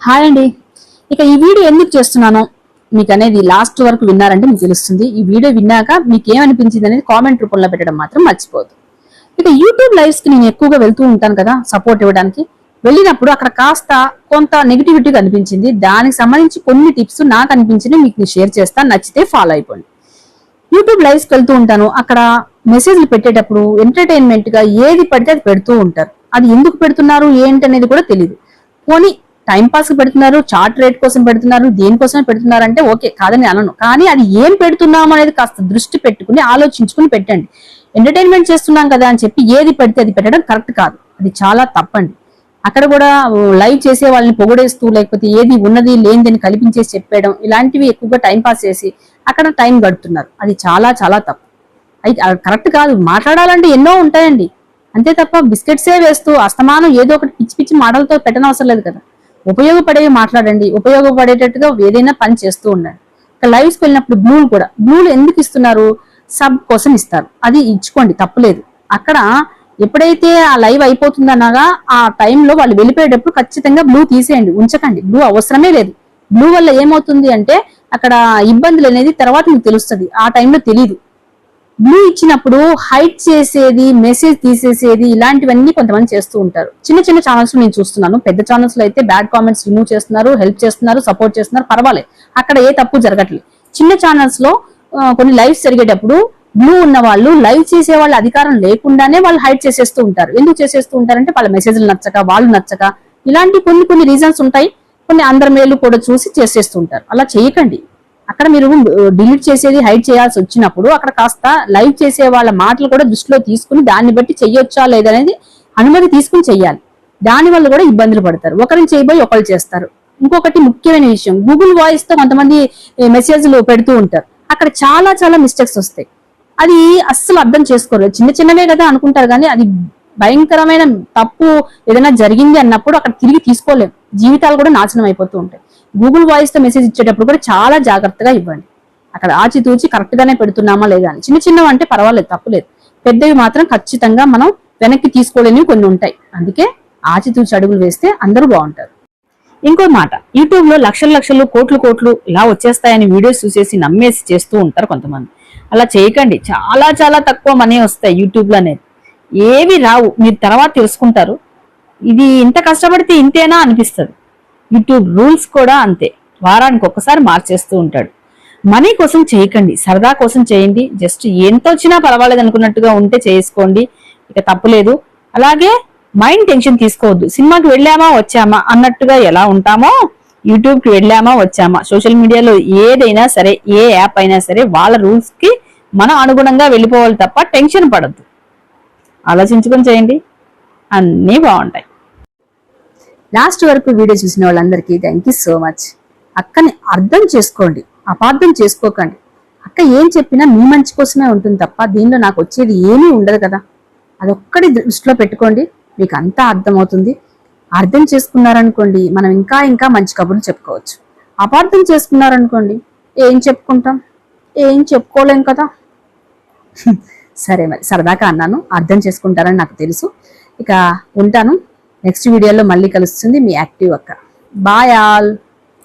Hi అండి. ఇక ఈ వీడియో ఎందుకు చేస్తున్నాను? మీకు అనేది లాస్ట్ వరకు విన్నారంటే మీకు తెలుస్తుంది. ఈ వీడియో విన్నాక మీకు ఏమనిపించింది అనేది కామెంట్ రూపంలో పెట్టడం మాత్రం మర్చిపోదు ఇక యూట్యూబ్ లైవ్స్కి నేను ఎక్కువగా వెళ్తూ ఉంటాను కదా సపోర్ట్ ఇవ్వడానికి. వెళ్ళినప్పుడు అక్కడ కాస్త కొంత నెగిటివిటీ అనిపించింది దానికి సంబంధించి కొన్ని టిప్స్ నాకు అనిపించినవి మీకు నేను షేర్ చేస్తాను నచ్చితే ఫాలో అయిపోండి. యూట్యూబ్ లైవ్స్కి వెళ్తూ ఉంటాను. అక్కడ మెసేజ్లు పెట్టేటప్పుడు ఎంటర్టైన్మెంట్గా ఏది పడితే అది పెడుతూ ఉంటారు. అది ఎందుకు పెడుతున్నారు? ఏంటి అనేది కూడా తెలియదు పోనీ టైం పాస్ పెడుతున్నారు చార్ట్ రేట్ కోసం పెడుతున్నారు దేనికోసమే పెడుతున్నారు అంటే ఓకే కాదని అనను. కానీ అది ఏం పెడుతున్నాం అనేది కాస్త దృష్టి పెట్టుకుని ఆలోచించుకుని పెట్టండి. ఎంటర్టైన్మెంట్ చేస్తున్నాం కదా అని చెప్పి ఏది పెడితే అది పెట్టడం కరెక్ట్ కాదు. అది చాలా తప్పండి. అక్కడ కూడా లైవ్ చేసే వాళ్ళని పొగడేస్తూ లేకపోతే ఏది ఉన్నది లేనిదని కల్పించేసి చెప్పేయడం ఇలాంటివి ఎక్కువగా టైం పాస్ చేసి అక్కడ టైం గడుపుతున్నారు. అది చాలా చాలా తప్పు. అయితే కరెక్ట్ కాదు. మాట్లాడాలంటే ఎన్నో ఉంటాయండి. అంతే తప్ప బిస్కెట్సే వేస్తూ అస్తమానం ఏదో ఒకటి పిచ్చి పిచ్చి మాటలతో పెట్టనవసరం లేదు కదా. ఉపయోగపడేవి మాట్లాడండి ఉపయోగపడేటట్టుగా ఏదైనా పని చేస్తూ ఉండండి. ఇక లైవ్స్కి వెళ్ళినప్పుడు బ్లూలు కూడా బ్లూలు ఎందుకు ఇస్తున్నారు? సబ్ కోసం ఇస్తారు. అది ఇచ్చుకోండి తప్పులేదు. అక్కడ ఎప్పుడైతే ఆ లైవ్ అయిపోతుందనగా ఆ టైంలో వాళ్ళు వెళ్ళిపోయేటప్పుడు ఖచ్చితంగా బ్లూ తీసేయండి ఉంచకండి. బ్లూ అవసరమే లేదు. బ్లూ వల్ల ఏమవుతుంది అంటే అక్కడ ఇబ్బందులు అనేది తర్వాత మీకు తెలుస్తుంది. ఆ టైంలో తెలియదు బ్లూ ఇచ్చినప్పుడు హైట్ చేసేది మెసేజ్ తీసేసేది ఇలాంటివన్నీ కొంతమంది చేస్తూ ఉంటారు. చిన్న చిన్న ఛానల్స్ నేను చూస్తున్నాను. పెద్ద ఛానల్స్లో అయితే బ్యాడ్ కామెంట్స్ రిమూవ్ చేస్తున్నారు హెల్ప్ చేస్తున్నారు సపోర్ట్ చేస్తున్నారు పర్వాలేదు. అక్కడ ఏ తప్పు జరగట్లేదు. చిన్న ఛానల్స్లో కొన్ని లైవ్స్ జరిగేటప్పుడు బ్లూ ఉన్న వాళ్ళు లైవ్ చేసే వాళ్ళ అధికారం లేకుండానే వాళ్ళు హైడ్ చేసేస్తూ ఉంటారు. ఎందుకు చేసేస్తూ ఉంటారంటే వాళ్ళ మెసేజ్లు నచ్చక వాళ్ళు నచ్చక ఇలాంటి కొన్ని కొన్ని రీజన్స్ ఉంటాయి. కొన్ని అందరి మేలు కూడా చూసి చేసేస్తూ ఉంటారు. అలా చేయకండి. అక్కడ మీరు డిలీట్ చేసేది హైడ్ చేయాల్సి వచ్చినప్పుడు అక్కడ కాస్త లైవ్ చేసే వాళ్ళ మాటలు కూడా దృష్టిలో తీసుకుని దాన్ని బట్టి చెయ్యొచ్చా లేదనేది అనుమతి తీసుకుని చెయ్యాలి. దాని వల్ల కూడా ఇబ్బందులు పడతారు. ఒకరిని చేయబోయి ఒకరు చేస్తారు. ఇంకొకటి ముఖ్యమైన విషయం గూగుల్ వాయిస్తో కొంతమంది మెసేజ్లు పెడుతూ ఉంటారు. అక్కడ చాలా చాలా మిస్టేక్స్ వస్తాయి. అది అస్సలు అర్థం చేసుకోరు. చిన్న చిన్నవే కదా అనుకుంటారు కానీ అది భయంకరమైన తప్పు ఏదైనా జరిగింది అన్నప్పుడు అక్కడ తిరిగి తీసుకోలేం. జీవితాలు కూడా నాశనం అయిపోతూ ఉంటాయి. గూగుల్ వాయిస్తో మెసేజ్ ఇచ్చేటప్పుడు కూడా చాలా జాగ్రత్తగా ఇవ్వండి. అక్కడ ఆచితూచి కరెక్ట్ గానే పెడుతున్నామా లేదా అని. చిన్న చిన్నవి అంటే పర్వాలేదు తప్పులేదు పెద్దవి మాత్రం ఖచ్చితంగా మనం వెనక్కి తీసుకోలేనివి కొన్ని ఉంటాయి. అందుకే ఆచితూచి అడుగులు వేస్తే అందరూ బాగుంటారు. ఇంకో మాట యూట్యూబ్లో లక్షల లక్షలు కోట్లు కోట్లు ఇలా వచ్చేస్తాయని వీడియోస్ చూసేసి నమ్మేసి చేస్తూ ఉంటారు కొంతమంది. అలా చేయకండి. చాలా చాలా తక్కువ మనీ వస్తాయి యూట్యూబ్లో అనేది. ఏవి రావు. మీరు తర్వాత తెలుసుకుంటారు. ఇది ఇంత కష్టపడితే ఇంతేనా అనిపిస్తుంది. యూట్యూబ్ రూల్స్ కూడా అంతే. వారానికి ఒక్కసారి మార్చేస్తూ ఉంటాడు. మనీ కోసం చేయకండి. సరదా కోసం చేయండి. జస్ట్ ఎంత వచ్చినా పర్వాలేదు అనుకున్నట్టుగా ఉంటే చేసుకోండి. ఇక తప్పులేదు. అలాగే మైండ్ టెన్షన్ తీసుకోవద్దు. సినిమాకి వెళ్ళామా వచ్చామా అన్నట్టుగా ఎలా ఉంటామో యూట్యూబ్కి వెళ్ళామా వచ్చామా. సోషల్ మీడియాలో ఏదైనా సరే ఏ యాప్ అయినా సరే వాళ్ళ రూల్స్కి మనం అనుగుణంగా వెళ్ళిపోవాలి తప్ప టెన్షన్ పడద్దు. ఆలోచించుకొని చేయండి. అన్నీ బాగుంటాయి. లాస్ట్ వరకు వీడియో చూసిన వాళ్ళందరికీ థ్యాంక్ యూ సో మచ్ అక్కని అర్థం చేసుకోండి అపార్థం చేసుకోకండి. అక్క ఏం చెప్పినా మీ మంచి కోసమే ఉంటుంది తప్ప దీనిలో నాకు వచ్చేది ఏమీ ఉండదు కదా. అదొక్కటి దృష్టిలో పెట్టుకోండి మీకు అంతా అర్థమవుతుంది. అర్థం చేసుకున్నారనుకోండి మనం ఇంకా ఇంకా మంచి కబుర్లు చెప్పుకోవచ్చు. అపార్థం చేసుకున్నారనుకోండి ఏం చెప్పుకుంటాం? ఏం చెప్పుకోలేం కదా. సరే మరి సరదాగా అన్నాను అర్థం చేసుకుంటారని నాకు తెలుసు. ఇక ఉంటాను. నెక్స్ట్ వీడియోలో మళ్ళీ కలుస్తుంది. మీ యాక్టివ్ అక్క. Bye all